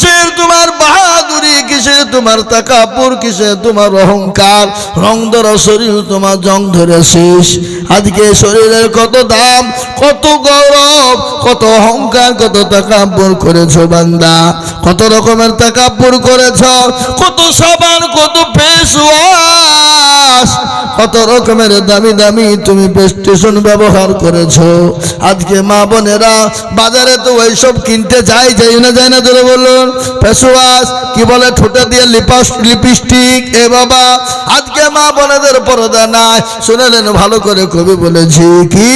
কিসের তোমার বাহাদুরি কিসের তোমার তাকাপুর কিসের তোমার অহংকার। রং ধরা, শরীর তোমার জং ধরেছিস আজকে শরীরের কত দাম, কত গৌরব, কত অহংকার, কত তাকাপুর করেছ বান্দা। কত রকমের তাকাপুর করেছ, কত সাবান, কত ফেস ওয়াশ কত রকমের দামি দামি তুমি প্রেস্টেশন ব্যবহার করেছ। আজকে মা বোনেরা বাজারে তো ওইসব কিনতে যাই যাই না, যায় না ধরে বলুন। ফেস ওয়াশ কি বলে, ঠোঁটে দিয়ে লিপাস লিপস্টিক। এ বাবা, আজকে মা বোনেদের পর্দা নাই। শুনেলেন, ভালো করে কবি বলেছি কি?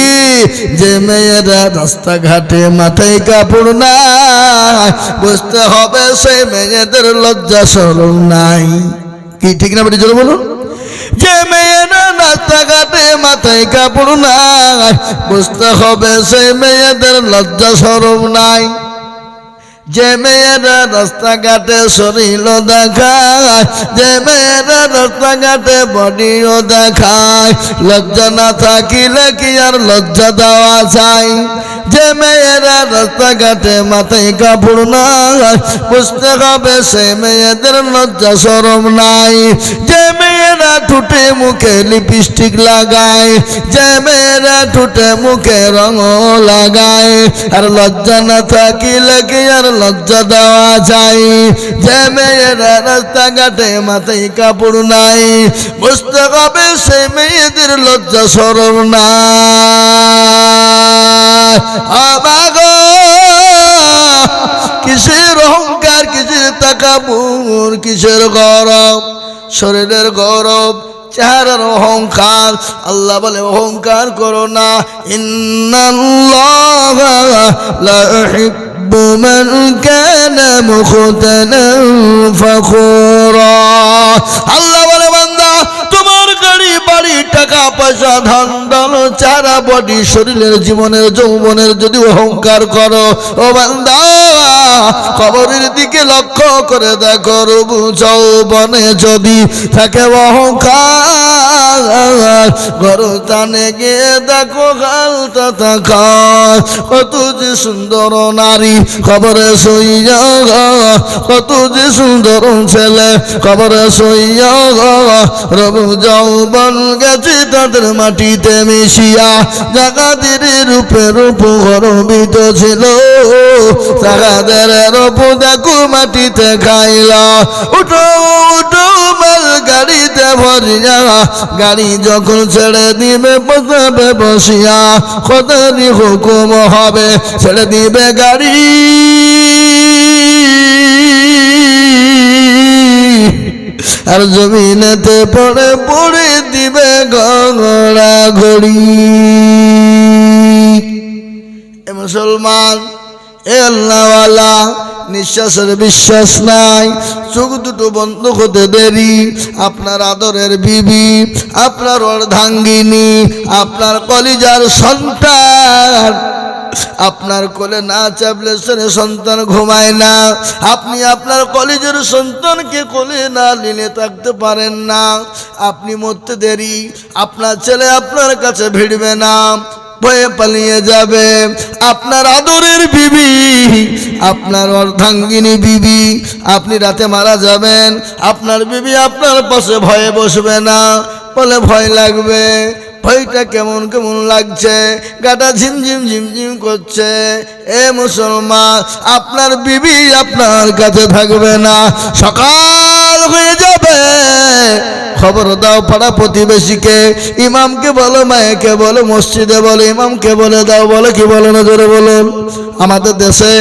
যে মেয়েরা রাস্তাঘাটে মাথায় কাপড় নাই বুঝতে হবে সেই মেয়েদের লজ্জা সরম নাই। কি, ঠিক না বেটি, জোরে বলুন? যে মেয়েরা রাস্তাঘাটে মাথায় কাপড় নাই বুঝতে হবে সেই মেয়েদের লজ্জা সরম নাই। যে মেয়েরা রাস্তাঘাটে শরীর দেখায়, যে মেয়েরা রাস্তাঘাটে বডিও দেখায়, লজ্জা না থাকিলে কি আর লজ্জা দেওয়া যায়? যে মেয়েরা রাস্তাঘাটে মাথায় কাপড় নাই, বুঝতে হবে সে মেয়েদের লজ্জা সরম নাই। যে মেয়েরা ঠুটে মুখে লিপস্টিক লাগায়, যে মেয়েরা ঠুটে মুখে রঙ লাগায়, আর লজ্জা না থাকিলে কি আর লজ্জা দেওয়া যায়? যে মেয়েরা রাস্তাঘাটে মাথায় কাপড় নাই, বুঝতে হবে সে মেয়েদের লজ্জা সরম নাই। কিসের অহংকার, কিসের তাকাবুর, কিসের গরব শরীরের গৌরব চেহারার অহংকার। আল্লাহ বলে, অহংকার করো না। ইন্নাল্লাহ টাকা পয়সা ধন ধন চারা বডি শরীরের জীবনের যৌবনের যদি অহংকার করো ও বান্দা কবরের দিকে লক্ষ্য করে দেখো, রবু যৌবনে যদি থাকে অহংকার গরতানে গিয়ে দেখো থাকার কত যে সুন্দর নারী খবরে সইয়া কত যে সুন্দর ছেলে খবরে সইয়া রবু যৌবন গেছে তাদের মাটিতে মিশিয়া, জাগাদের রূপে রূপ গরবিত ছিল। জাগাদের রূপ দেখো মাটিতে খাইলা। উঠো উঠো, মাল গাড়িতে ভরিয়া। গাড়ি যখন ছেড়ে দিবে, বসাবে বসিয়া। কদারি হুকুম হবে, ছেড়ে দিবে গাড়ি। আর জমিনেতে পড়ে পড়ে দিবে গড়া ঘড়ি। এ মুসলমান এ নিঃশ্বাসের বিশ্বাস নাই, চোখ দুটো বন্ধ হতে দেরি, আপনার আদরের বিবি, আপনার অর্ধাঙ্গিনী, আপনার কলিজার সন্তান, আপনার কোলে না চাপলে ছেলে সন্তান ঘুমায় না, আপনি আপনার কলেজের সন্তানকে কোলে না নিলে থাকতে পারেন না, আপনি মরতে দেরি, আপনার ছেলে আপনার কাছে ভিড়বে না ভয়ে পালিয়ে যাবে। আপনার আদরের বিবি, আপনার অর্ধাঙ্গিনী বিবি, আপনি রাতে মারা যাবেন। আপনার বিবি আপনার পাশে ভয়ে বসবে না। বলে ভয় লাগবে। ভয়টা কেমন কেমন লাগছে? গাটা ঝিমঝিম ঝিমঝিম করছে। এ মুসলমান, আপনার বিবি আপনার কাছে থাকবে না। সকাল হয়ে যাবে। খবর দাও পাড়া প্রতিবেশীকে। ইমামকে বলো, মায়েকে বলো, মসজিদে বলো, ইমামকে বলে দাও, বলো কি বলো না জোরে বলুন। আমাদের দেশে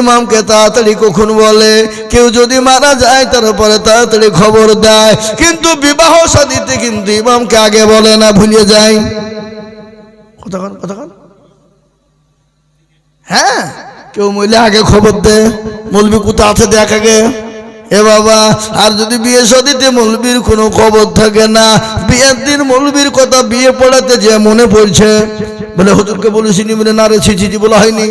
ইমামকে তাড়াতাড়ি কখন বলে? কেউ যদি মারা যায়, তারপরে তাড়াতাড়ি খবর দেয়। কিন্তু বিবাহ সাদিতে কিন্তু ইমামকে আগে বলে না ভুলিয়ে যায়। কতক্ষণ কতক্ষণ হ্যাঁ কেউ মহিলা আগে খবর দে মলবি কোথা আছে দেখ আগে। এ বাবা, আর যদি বিয়ে সদিতে মলবির কোনো খবর থাকে না, বিয়ের দিন মলবির কথা বিয়ে পড়াতে যে মনে পড়ছে? বলে হুজুরকে বলেছিনি, বলে না রে ছিছি বলা হয়নি।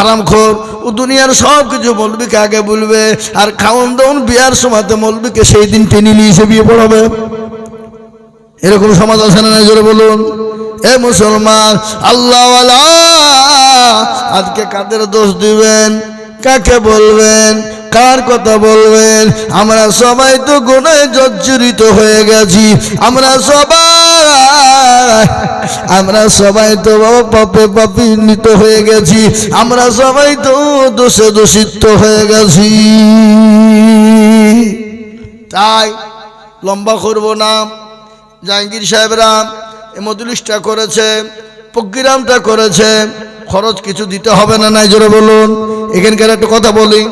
আরাম খোর, ও দুনিয়ার সব কিছু মলবিকে আগে বলবে, আর খাওন দাওন বিয়ার সময়তে মলবিকে সেই দিন টেনে নিয়ে এসে বিয়ে পড়াবে। এরকম সমাজ আছে না জোরে বলুন। এ মুসলমান আল্লাহ আজকে কাদের দোষ দিবেন? কাকে বলবেন? কার কথা বলবেন? আমরা সবাই তো গুণায় জর্জরিত হয়ে গেছি। আমরা সবাই আমরা সবাই তো বাবা পাপে পাপিন্বিত হয়ে গেছি। আমরা সবাই তো দোষে দোষিত হয়ে গেছি। তাই লম্বা করব না। জাহাঙ্গীর সাহেবরা এ মজলিসটা করেছে, প্রোগ্রামটা করেছে। খরচ কিছু দিতে হবে না নাই? জোরে বলুন। এখানকার একটা কথা বলি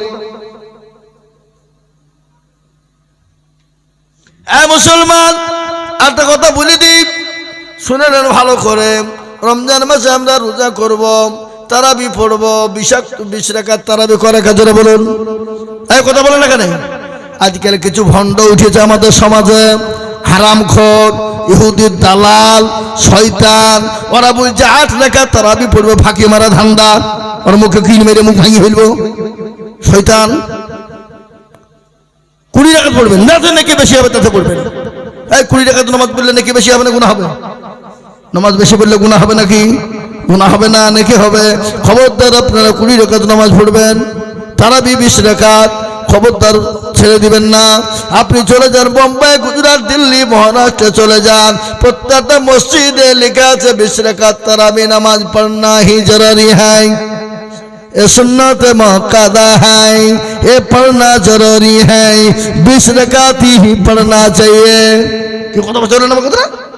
হ্যাঁ মুসলমান, একটা কথা বলে দিই। শুনে নেন ভালো করে। রমজান মাসে আমরা রোজা করব, তারাবি পড়ব, বিষাক্ত, বিশ রেখার তারাবি করে কাজরে বলুন। এই কথা বলেন না কেন? আজকাল কিছু ভণ্ড উঠেছে আমাদের সমাজে। হারাম হারামখোর ইহুদির দালাল, শয়তান, ওরা বলছে, আট রেখা তারাবি পড়বে, ফাঁকি মারা ধান্দা। ওর মুখে কিন মেরে মুখ ভাঙিয়ে ফেলব। শয়তান কুড়ি টাকা পড়বেন না তো নাকি বেশি হবে, তাতে পড়বেন এই কুড়ি টাকা নামাজ পড়লে নাকি বেশি হবে না গুণা হবে। নামাজ বেশি পড়লে গুণা হবে নাকি? গুণা হবে না, নাকি হবে। খবরদার, আপনারা কুড়ি রেখাত নামাজ পড়বেন। তারা বি বিশ রেখাত, খবরদার ছেড়ে দিবেন না। আপনি চলে যান বোম্বাই, গুজরাট, দিল্লি, মহারাষ্ট্রে চলে যান। প্রত্যেকটা মসজিদে লেখা আছে বিশ রেখাত তারাবি নামাজ পড়না হি জরুরি হ্যাঁ ए सुन्नत मौकादा है ये पढ़ना जरूरी है बीस रकाती ही पढ़ना चाहिए क्यों कौन बच्चों ने कतरा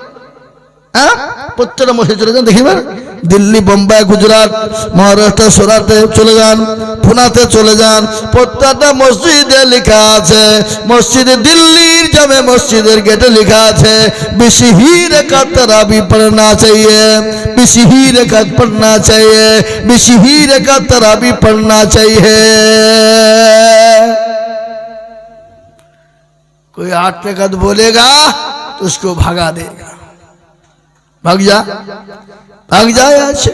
প্রত্যেকটা মসজিদ চলে যান দেখিবেন দিল্লি বোম্বাই গুজরাট মহারাষ্ট্র সুরাটে চলে যান পুনাতে চলে যান প্রত্যেকটা মসজিদে লেখা আছে মসজিদে দিল্লির জামে মসজিদের গেটে লেখা আছে বেশি ही रकात तरावी पढ़ना चाहिए बेसी ही रकात पढ़ना चाहिए बेसी ही रकात तरावी पढ़ना चाहिए कोई आठ रकात बोलेगा तो उसको भगा देगा भाग जा भाग जा यहाँ से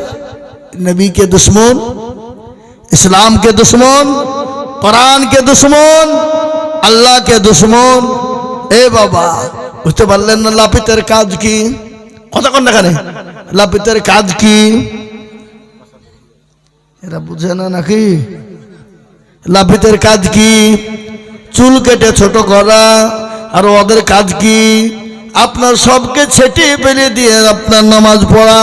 नबी के दुश्मन इस्लाम के दुश्मन कुरान के दुश्मन আল্লাহ কে দুশ্মন এ বাবা বুঝতে পারলেন না লাপিতের কাজ কি কথা কন না কেন লাপিতের কাজ কি এরা বুঝে না নাকি লাপিতের কাজ কি চুল কেটে ছোট করা আর ওদের কাজ কি আপনার সবকে ছেটিয়ে ফেলে দিয়ে আপনার নামাজ পড়া।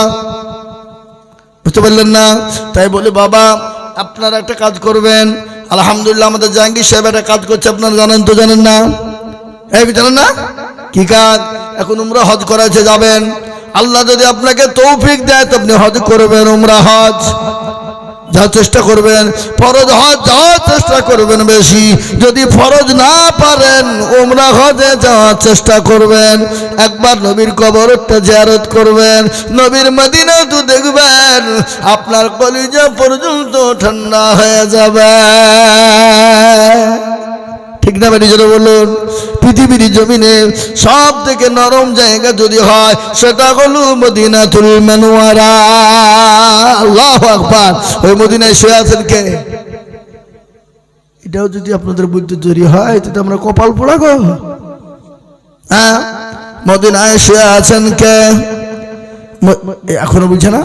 বুঝতে পারলেন না? তাই বলে, বাবা, আপনারা একটা কাজ করবেন। আলহামদুলিল্লাহ, আমাদের জাহাঙ্গীর সাহেব একটা কাজ করছে, আপনারা জানেন তো, জানেন না? এই, জানেন না? কি কাজ? এখন উমরা হজ করাছে যাবেন। আল্লাহ যদি আপনাকে তৌফিক দেয়, তো আপনি হজ করবেন, উমরা হজ। যাওয়ার চেষ্টা করবেন, ফরজ হজ যাওয়ার চেষ্টা করবেন বেশি। যদি ফরজ না পারেন, উমরা হজে যাওয়ার চেষ্টা করবেন। একবার নবীর কবরটা জিয়ারত করবেন। নবীর মদিনা তো দেখবেন, আপনার কলিজা পর্যন্ত ঠান্ডা হয়ে যাবে। ঠিক না বলুন। পৃথিবীর জমিনে সব থেকে নরম জায়গা যদি হয়, সেটা হলো মদিনাতুল মানুয়ারা আল্লাহ আকবার। ওই মদিনায় শুয়ে আছেন কে? এটাও যদি আপনাদের বুদ্ধি তৈরি হয়, তাতে আমরা কপাল পোড়া গো। হ্যাঁ? মদিনায় শুয়ে আছেন কে? এখনও বুঝছে না?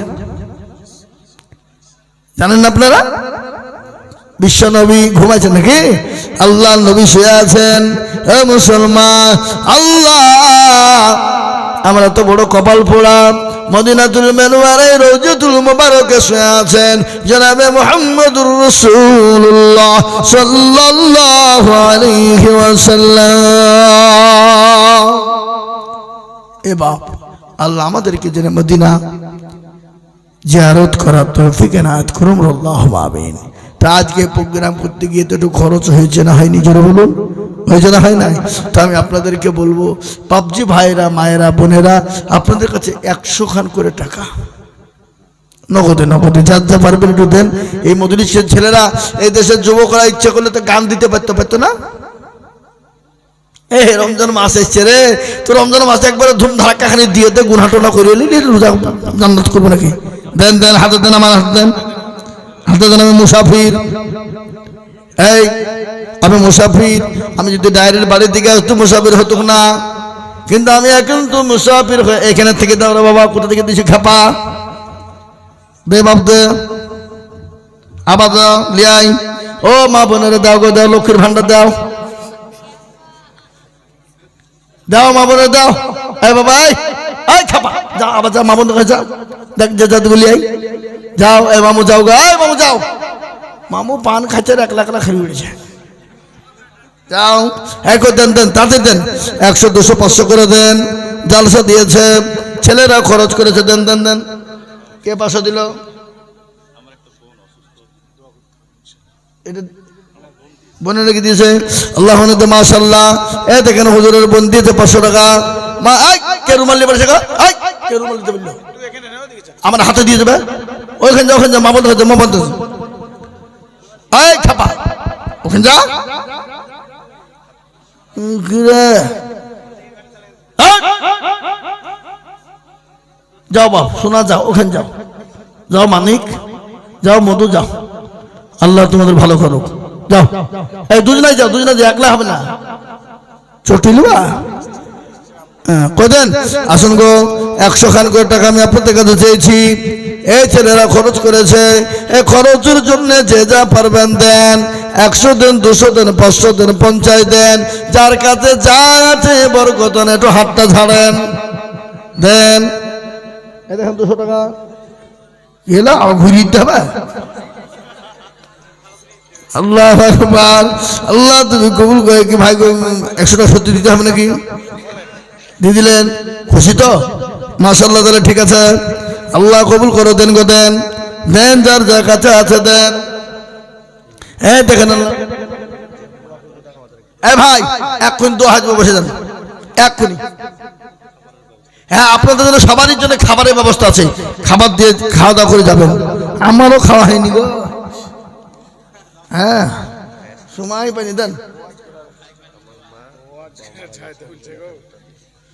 জানেন না আপনারা? বিশ্ব নবী ঘুমাইছেন নাকি? আল্লাহ নবী শুয়ে আছেন। হে মুসলমান, আল্লাহ। আমরা তো বড় কপাল পোড়া। মদিনাতুল মেনুয়ারে রোজাতুল মুবারকে শুয়ে আছেন। জনাবে মুহাম্মদুর রাসূলুল্লাহ সাল্লাল্লাহু আলাইহি ওয়াসাল্লাম। এ বাপ, আল্লাহ আমাদেরকে যেন মদিনা জিয়ারত করার তৌফিক এনায়েত করুন। আল্লাহ আমিন। তা আজকে প্রোগ্রাম করতে গিয়ে তো একটু খরচ হয়েছে না হয়নি? জোরে বলুন। হয়েছে না হয় নাই? তো আমি আপনাদেরকে বলব, পাবজি ভাইরা মায়েরা, বোনেরা, আপনাদের কাছে একশো খান করে টাকা। নগদে নগদে। যার যা পারবেন একটু দেন। এই মধুরিশের ছেলেরা, এই দেশের যুবকরা ইচ্ছে করলে তো গান দিতে পারতো পারতো না? এ রমজান মাস এসছে রে। তো রমজান মাসে একবারে ধুম ধাক্কা খানি দিয়ে দে, গুনাটোনা করে এলি রোজা জান্নাত করব নাকি? দেন দেন, হাতে দেন, আমার হাতে দেন। হাতে মুসাফির। এই আমি মুসাফির। আমি যদি ডাইরেক্ট বাড়ির দিকে আসতো মুসাফির হতো না। কিন্তু আমি এখন তো মুসাফির এখানে থেকে দাও বাবা কোথা থেকে দিছি খাপা? দে বাপ দে আবার লিয়াই ও মা বোনেরা দাও গো দাও লক্ষ্মীর ভান্ডার দাও। দাও মা বোনের দাও। এই বাবা এই, খাপা। যাও আবার যা মা বোনের যাও দেখ যে যাতে বলি এই যাও, এ মামু যাও গা, এই মামু যাও। মামু পান খাচ্ছে আর এক লাখ লাখ খেয়ে উঠেছে। যাও এক দেন দেন তাতে দেন। একশো, দুশো, পাঁচশো করে দেন। জালসা দিয়েছে, ছেলেরা খরচ করেছে, দেন দেন দেন। কে পাঁচশো দিল? এটা বোনের রেখে দিয়েছে। আল্লাহ মাশাল্লাহ এ দেখেন হুজুরের বোন দিয়েছে পাঁচশো টাকা। মা আই কে রুমাল নিয়ে দিতে বলল? আমার হাতে দিয়ে দেবে? ওইখানে যাও ওখানে যাও মা বন্ধ হচ্ছে মা বন্ধ আই খাপা ওখানে যা? এই! যাও বাপ শোনা যাও, ওখানে যাও। যাও মানিক, যাও মধু, যাও। আল্লাহ তোমাদের ভালো করুক। যাও। এই দুজনাই যাও দুজনাই যাও একলা হবে না। চটিলুয়া হ্যাঁ কদেন আসুন গো একশো খান করে টাকা আমি আপনাদের কাছে চেয়েছি এই ছেলেরা খরচ করেছে এই খরচের জন্য যে যা পারবেন দেন। একশো দিন দুশো দিন পাঁচশো দিন পঞ্চাশ দেন। যার কাছে যা আছে বরকতন একটু হাতটা ঝাড়েন। দেন। এই দেখেন দুশো টাকা। এলা ঘুরিয়ে দিতে হবে? আল্লাহ আল্লাহ তুমি কবুল করে কি ভাই একশো টাকা সত্যি দিতে হবে নাকি? দিয়ে দিলেন, খুশি তো? মাসাল্লাহ তাহলে ঠিক আছে। আল্লাহ কবুল করো, দেন গো, দেন। দেন, যার যা কাছে আছে, দেন। হ্যাঁ দেখেন এ ভাই, এক্ষুন দু হাজার বসে যান। এক্ষুনি। হ্যাঁ আপনাদের জন্য সবারই জন্য খাবারের ব্যবস্থা আছে। খাবার দিয়ে খাওয়া দাওয়া করে যাবেন। আমারও খাওয়া হয়নি গো। হ্যাঁ সময় পাইনি, দেন।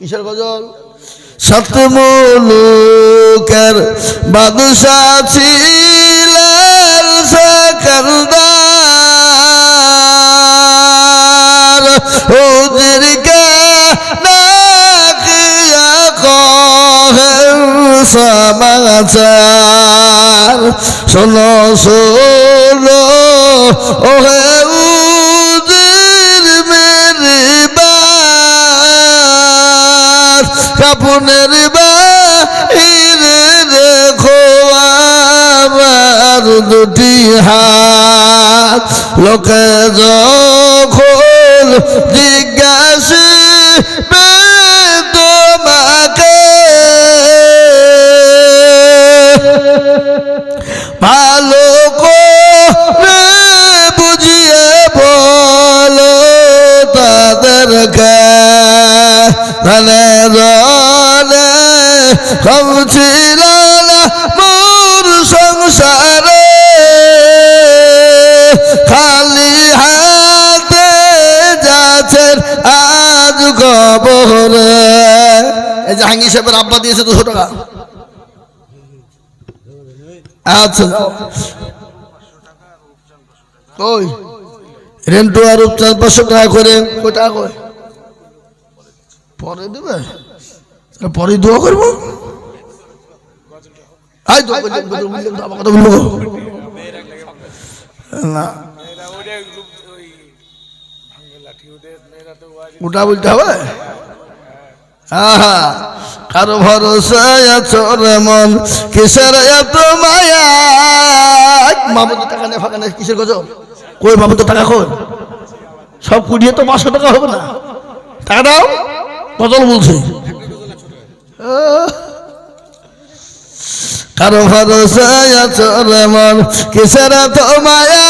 কিসের গজল? সতমুলুকের বাদশাহ ছিলেন সকলদার ওদেরকে নাকিয়া ওহে কাপুনের বাহিরে রেখো আমার দুটি হাত। লোকে যখন জিজ্ঞাসে তোমাকে, ভালো করে বুঝিয়ে বলো তাদেরকে। ধনে কম ছিল মোর সংসারে, খালি হাতে যাচ্ছেন আজ কবরে। এই জাহাঙ্গীর সাহেবের আব্বা দিয়েছে দুশো টাকা। আচ্ছা। রেন্টু করে। পরে দেবে? পরে দোয়া করব। না। ওটা বলতে হবে? আহা, কারও ভরসা আছো রে মন, কিসের এত মায়া? মামুদ টাকা নেই ফাঁকা নেই কিসের গজল কই মামুদ টাকা কই সব কুড়িয়ে তো পাঁচশো টাকা হবে না। টাকা দাও গজল বলছে। কারও ভরসা আছো রে মন কিসের তো মায়া?